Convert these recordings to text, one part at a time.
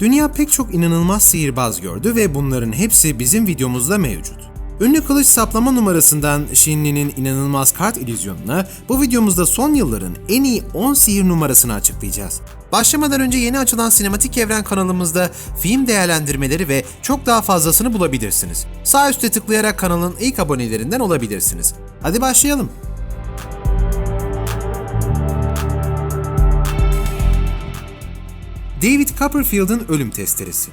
Dünya pek çok inanılmaz sihirbaz gördü ve bunların hepsi bizim videomuzda mevcut. Ünlü kılıç saplama numarasından Shinli'nin inanılmaz kart illüzyonuna bu videomuzda son yılların en iyi 10 sihir numarasını açıklayacağız. Başlamadan önce yeni açılan Sinematik Evren kanalımızda film değerlendirmeleri ve çok daha fazlasını bulabilirsiniz. Sağ üstte tıklayarak kanalın ilk abonelerinden olabilirsiniz. Hadi başlayalım. David Copperfield'ın ölüm testeresi.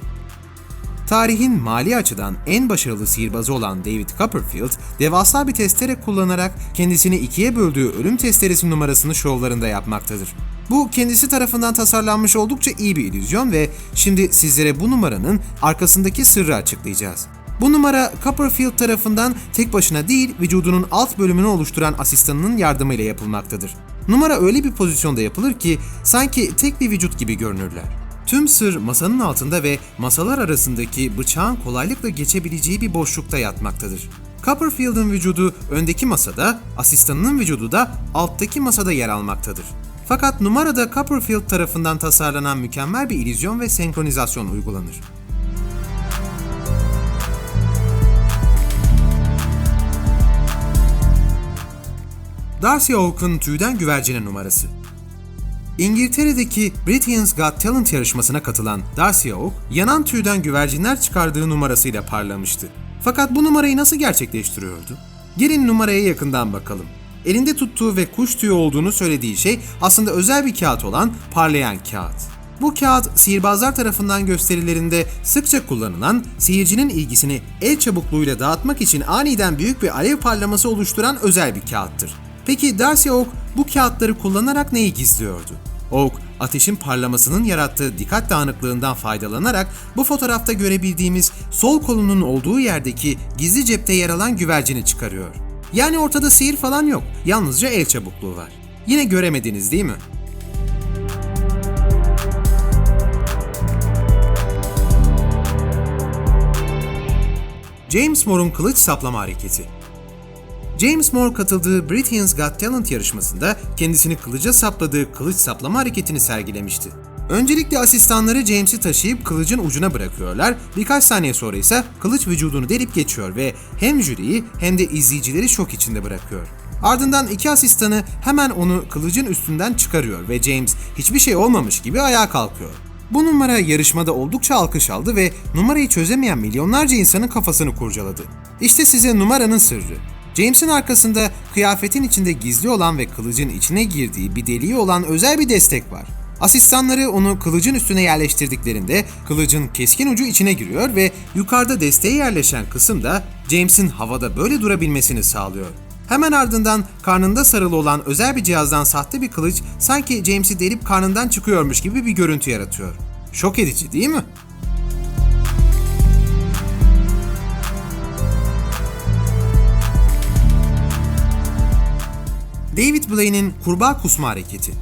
Tarihin mali açıdan en başarılı sihirbazı olan David Copperfield, devasa bir testere kullanarak kendisini ikiye böldüğü ölüm testeresi numarasını şovlarında yapmaktadır. Bu kendisi tarafından tasarlanmış oldukça iyi bir illüzyon ve şimdi sizlere bu numaranın arkasındaki sırrı açıklayacağız. Bu numara Copperfield tarafından tek başına değil, vücudunun alt bölümünü oluşturan asistanının yardımıyla yapılmaktadır. Numara öyle bir pozisyonda yapılır ki sanki tek bir vücut gibi görünürler. Tüm sır masanın altında ve masalar arasındaki bıçağın kolaylıkla geçebileceği bir boşlukta yatmaktadır. Copperfield'ın vücudu öndeki masada, asistanının vücudu da alttaki masada yer almaktadır. Fakat numarada Copperfield tarafından tasarlanan mükemmel bir illüzyon ve senkronizasyon uygulanır. Darcy Oak'ın tüyden güvercine numarası. İngiltere'deki Britain's Got Talent yarışmasına katılan Darcy Oak, yanan tüyden güvercinler çıkardığı numarasıyla parlamıştı. Fakat bu numarayı nasıl gerçekleştiriyordu? Gelin numaraya yakından bakalım. Elinde tuttuğu ve kuş tüyü olduğunu söylediği şey aslında özel bir kağıt olan parlayan kağıt. Bu kağıt sihirbazlar tarafından gösterilerinde sıkça kullanılan, seyircinin ilgisini el çabukluğuyla dağıtmak için aniden büyük bir alev parlaması oluşturan özel bir kağıttır. Peki Darcy Oak bu kağıtları kullanarak neyi gizliyordu? Oak, ateşin parlamasının yarattığı dikkat dağınıklığından faydalanarak bu fotoğrafta görebildiğimiz sol kolunun olduğu yerdeki gizli cepte yer alan güvercini çıkarıyor. Yani ortada sihir falan yok, yalnızca el çabukluğu var. Yine göremediniz değil mi? James Moore'un kılıç saplama hareketi. James Moore katıldığı Britain's Got Talent yarışmasında kendisini kılıca sapladığı kılıç saplama hareketini sergilemişti. Öncelikle asistanları James'i taşıyıp kılıcın ucuna bırakıyorlar, birkaç saniye sonra ise kılıç vücudunu delip geçiyor ve hem jüriyi hem de izleyicileri şok içinde bırakıyor. Ardından iki asistanı hemen onu kılıcın üstünden çıkarıyor ve James hiçbir şey olmamış gibi ayağa kalkıyor. Bu numara yarışmada oldukça alkış aldı ve numarayı çözemeyen milyonlarca insanın kafasını kurcaladı. İşte size numaranın sırrı. James'in arkasında kıyafetin içinde gizli olan ve kılıcın içine girdiği bir deliği olan özel bir destek var. Asistanları onu kılıcın üstüne yerleştirdiklerinde kılıcın keskin ucu içine giriyor ve yukarıda desteğe yerleşen kısım da James'in havada böyle durabilmesini sağlıyor. Hemen ardından karnında sarılı olan özel bir cihazdan sahte bir kılıç sanki James'i delip karnından çıkıyormuş gibi bir görüntü yaratıyor. Şok edici değil mi? David Blaine'in kurbağa kusma hareketi.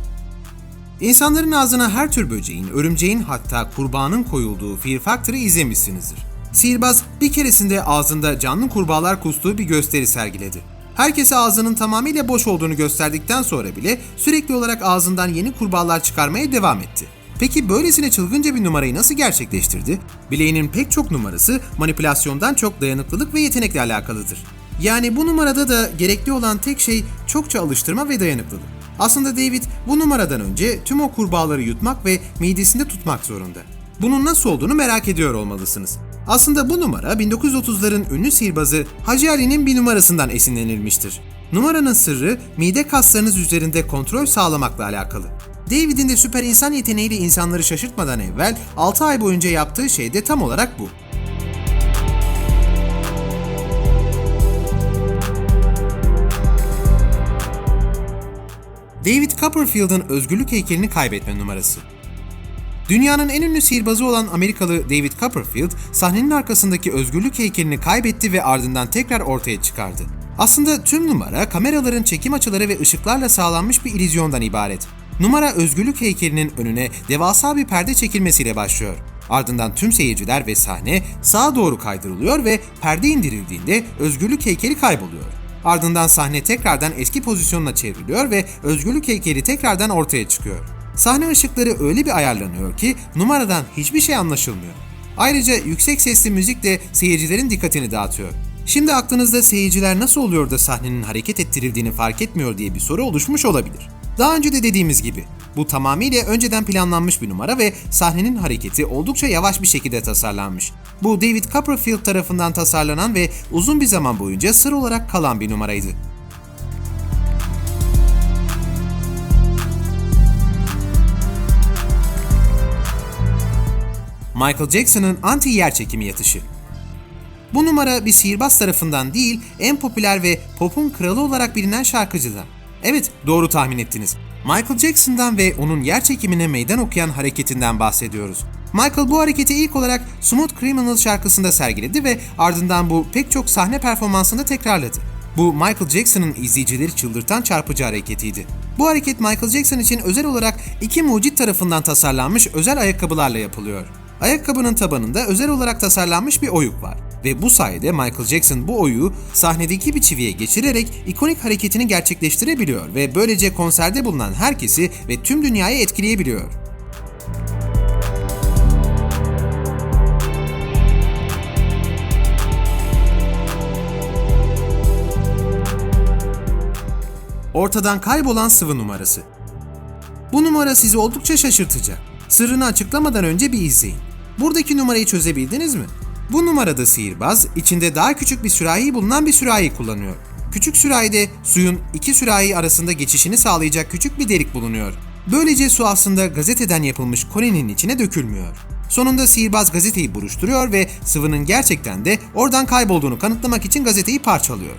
İnsanların ağzına her tür böceğin, örümceğin hatta kurbağanın koyulduğu Fear Factor'ı izlemişsinizdir. Sihirbaz bir keresinde ağzında canlı kurbağalar kustuğu bir gösteri sergiledi. Herkese ağzının tamamıyla boş olduğunu gösterdikten sonra bile sürekli olarak ağzından yeni kurbağalar çıkarmaya devam etti. Peki böylesine çılgınca bir numarayı nasıl gerçekleştirdi? Bileğinin pek çok numarası manipülasyondan çok dayanıklılık ve yetenekle alakalıdır. Yani bu numarada da gerekli olan tek şey çokça alıştırma ve dayanıklılık. Aslında David bu numaradan önce tüm o kurbağaları yutmak ve midesinde tutmak zorunda. Bunun nasıl olduğunu merak ediyor olmalısınız. Aslında bu numara 1930'ların ünlü sihirbazı Hacı Ali'nin bir numarasından esinlenilmiştir. Numaranın sırrı mide kaslarınız üzerinde kontrol sağlamakla alakalı. David'in de süper insan yeteneğiyle insanları şaşırtmadan evvel 6 ay boyunca yaptığı şey de tam olarak bu. David Copperfield'ın özgürlük heykelini kaybetme numarası. Dünyanın en ünlü sihirbazı olan Amerikalı David Copperfield, sahnenin arkasındaki özgürlük heykelini kaybetti ve ardından tekrar ortaya çıkardı. Aslında tüm numara kameraların çekim açıları ve ışıklarla sağlanmış bir illüzyondan ibaret. Numara özgürlük heykelinin önüne devasa bir perde çekilmesiyle başlıyor. Ardından tüm seyirciler ve sahne sağa doğru kaydırılıyor ve perde indirildiğinde özgürlük heykeli kayboluyor. Ardından sahne tekrardan eski pozisyonuna çevriliyor ve özgürlük heykeli tekrardan ortaya çıkıyor. Sahne ışıkları öyle bir ayarlanıyor ki numaradan hiçbir şey anlaşılmıyor. Ayrıca yüksek sesli müzik de seyircilerin dikkatini dağıtıyor. Şimdi aklınızda seyirciler nasıl oluyor da sahnenin hareket ettirildiğini fark etmiyor diye bir soru oluşmuş olabilir. Daha önce de dediğimiz gibi bu tamamıyla önceden planlanmış bir numara ve sahnenin hareketi oldukça yavaş bir şekilde tasarlanmış. Bu David Copperfield tarafından tasarlanan ve uzun bir zaman boyunca sır olarak kalan bir numaraydı. Michael Jackson'ın anti yer çekimi yatışı. Bu numara bir sihirbaz tarafından değil, en popüler ve popun kralı olarak bilinen şarkıcıdan. Evet, doğru tahmin ettiniz. Michael Jackson'dan ve onun yer çekimine meydan okuyan hareketinden bahsediyoruz. Michael bu hareketi ilk olarak Smooth Criminal şarkısında sergiledi ve ardından bu pek çok sahne performansında tekrarladı. Bu Michael Jackson'ın izleyicileri çıldırtan çarpıcı hareketiydi. Bu hareket Michael Jackson için özel olarak iki mucit tarafından tasarlanmış özel ayakkabılarla yapılıyor. Ayakkabının tabanında özel olarak tasarlanmış bir oyuk var ve bu sayede Michael Jackson bu oyu sahnedeki bir çiviye geçirerek ikonik hareketini gerçekleştirebiliyor ve böylece konserde bulunan herkesi ve tüm dünyayı etkileyebiliyor. Ortadan kaybolan sıvı numarası. Bu numara sizi oldukça şaşırtacak. Sırrını açıklamadan önce bir izleyin. Buradaki numarayı çözebildiniz mi? Bu numarada sihirbaz içinde daha küçük bir sürahi bulunan bir sürahi kullanıyor. Küçük sürahide suyun iki sürahi arasında geçişini sağlayacak küçük bir delik bulunuyor. Böylece su aslında gazeteden yapılmış kolenin içine dökülmüyor. Sonunda sihirbaz gazeteyi buruşturuyor ve sıvının gerçekten de oradan kaybolduğunu kanıtlamak için gazeteyi parçalıyor.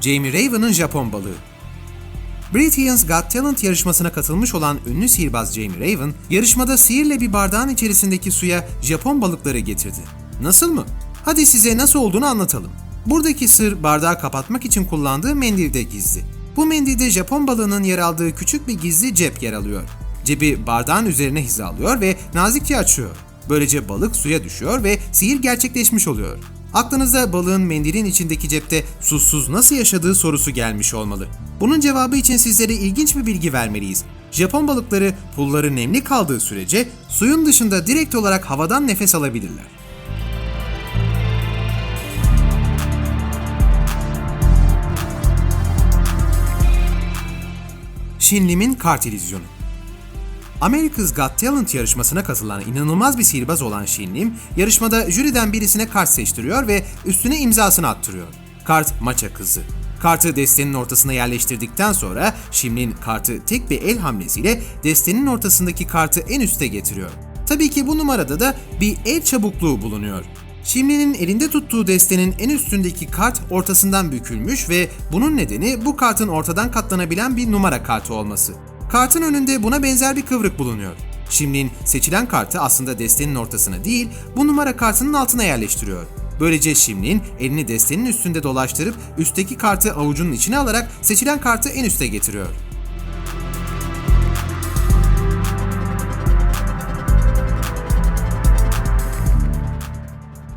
Jamie Raven'ın Japon balığı. Britain's Got Talent yarışmasına katılmış olan ünlü sihirbaz Jamie Raven, yarışmada sihirle bir bardağın içerisindeki suya Japon balıkları getirdi. Nasıl mı? Hadi size nasıl olduğunu anlatalım. Buradaki sır bardağı kapatmak için kullandığı mendilde gizli. Bu mendilde Japon balığının yer aldığı küçük bir gizli cep yer alıyor. Cebi bardağın üzerine hizalıyor ve nazikçe açıyor. Böylece balık suya düşüyor ve sihir gerçekleşmiş oluyor. Aklınıza balığın mendilin içindeki cepte susuz nasıl yaşadığı sorusu gelmiş olmalı. Bunun cevabı için sizlere ilginç bir bilgi vermeliyiz. Japon balıkları pulları nemli kaldığı sürece suyun dışında direkt olarak havadan nefes alabilirler. Shin Lim'in kart illüzyonu. America's Got Talent yarışmasına katılan inanılmaz bir sihirbaz olan Shin Lim, yarışmada jüriden birisine kart seçtiriyor ve üstüne imzasını attırıyor. Kart maça kızı. Kartı destenin ortasına yerleştirdikten sonra Şimlin kartı tek bir el hamlesiyle destenin ortasındaki kartı en üste getiriyor. Tabii ki bu numarada da bir el çabukluğu bulunuyor. Şimli'nin elinde tuttuğu destenin en üstündeki kart ortasından bükülmüş ve bunun nedeni bu kartın ortadan katlanabilen bir numara kartı olması. Kartın önünde buna benzer bir kıvrık bulunuyor. Şimdi'nin seçilen kartı aslında destenin ortasına değil, bu numara kartının altına yerleştiriyor. Böylece Şimlin elini destenin üstünde dolaştırıp üstteki kartı avucunun içine alarak seçilen kartı en üste getiriyor.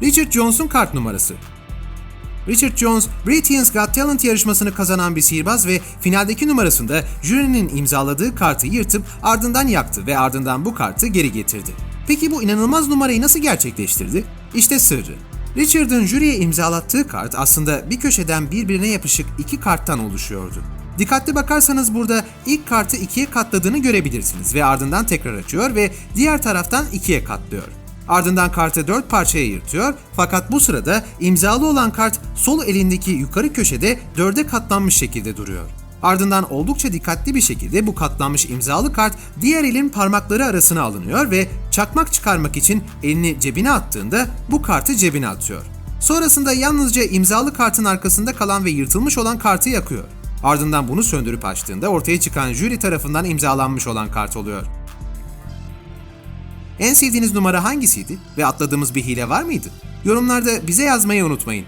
Richard Jones'un kart numarası. Richard Jones, Britain's Got Talent yarışmasını kazanan bir sihirbaz ve finaldeki numarasında jürinin imzaladığı kartı yırtıp ardından yaktı ve ardından bu kartı geri getirdi. Peki bu inanılmaz numarayı nasıl gerçekleştirdi? İşte sırrı. Richard'ın jüriye imzalattığı kart aslında bir köşeden birbirine yapışık iki karttan oluşuyordu. Dikkatli bakarsanız burada ilk kartı ikiye katladığını görebilirsiniz ve ardından tekrar açıyor ve diğer taraftan ikiye katlıyor. Ardından kartı dört parçaya yırtıyor fakat bu sırada imzalı olan kart sol elindeki yukarı köşede dörde katlanmış şekilde duruyor. Ardından oldukça dikkatli bir şekilde bu katlanmış imzalı kart diğer elin parmakları arasına alınıyor ve çakmak çıkarmak için elini cebine attığında bu kartı cebine atıyor. Sonrasında yalnızca imzalı kartın arkasında kalan ve yırtılmış olan kartı yakıyor. Ardından bunu söndürüp açtığında ortaya çıkan jüri tarafından imzalanmış olan kart oluyor. En sevdiğiniz numara hangisiydi ve atladığımız bir hile var mıydı? Yorumlarda bize yazmayı unutmayın.